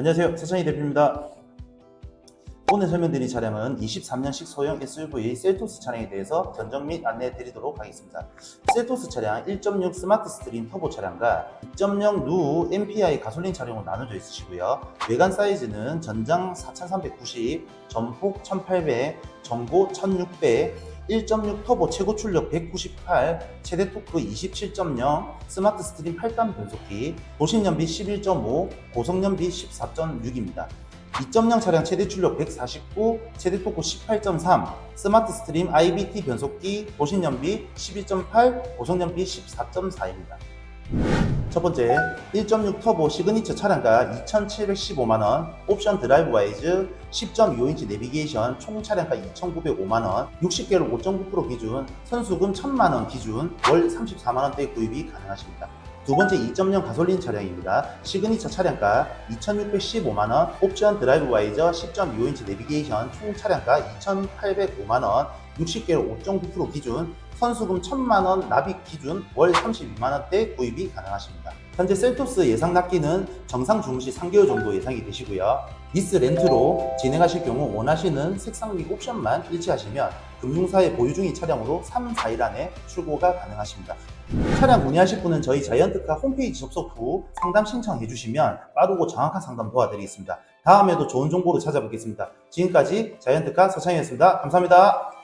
안녕하세요. 서천희 대표입니다. 오늘 설명드릴 차량은 23년식 소형 SUV 셀토스 차량에 대해서 견적 및 안내 드리도록 하겠습니다. 셀토스 차량 1.6 스마트 스트림 터보 차량과 2.0 누 MPI 가솔린 차량으로 나눠져 있으시고요. 외관 사이즈는 전장 4390, 전폭 1800, 전고 1600, 1.6 터보 최고 출력 198, 최대 토크 27.0, 스마트 스트림 8단 변속기, 도심 연비 11.5, 고속 연비 14.6입니다. 2.0 차량 최대 출력 149, 최대 토크 18.3, 스마트 스트림 IBT 변속기, 도심 연비 11.8, 고속 연비 14.4입니다. 첫 번째, 1.6 터보 시그니처 차량가 2,715만원, 옵션 드라이브 와이즈, 10.25인치 내비게이션, 총 차량가 2,905만원, 60개월 5.9% 기준, 선수금 1,000만원 기준, 월 34만원대 구입이 가능하십니다. 두 번째 2.0 가솔린 차량입니다. 시그니처 차량가 2,615만원, 옵션 드라이브 와이저 10.25인치 내비게이션, 총 차량가 2,805만원, 60개월 5.9% 기준, 선수금 1,000만원 납입 기준 월 32만원대 구입이 가능하십니다. 현재 셀토스 예상 납기는 정상 주무 시 3개월 정도 예상이 되시고요. 리스 렌트로 진행하실 경우 원하시는 색상 및 옵션만 일치하시면 금융사에 보유 중인 차량으로 3, 4일 안에 출고가 가능하십니다. 차량 문의하실 분은 저희 자이언트카 홈페이지 접속 후 상담 신청해 주시면 빠르고 정확한 상담 도와드리겠습니다. 다음에도 좋은 정보로 찾아뵙겠습니다. 지금까지 자이언트카 서창이었습니다. 감사합니다.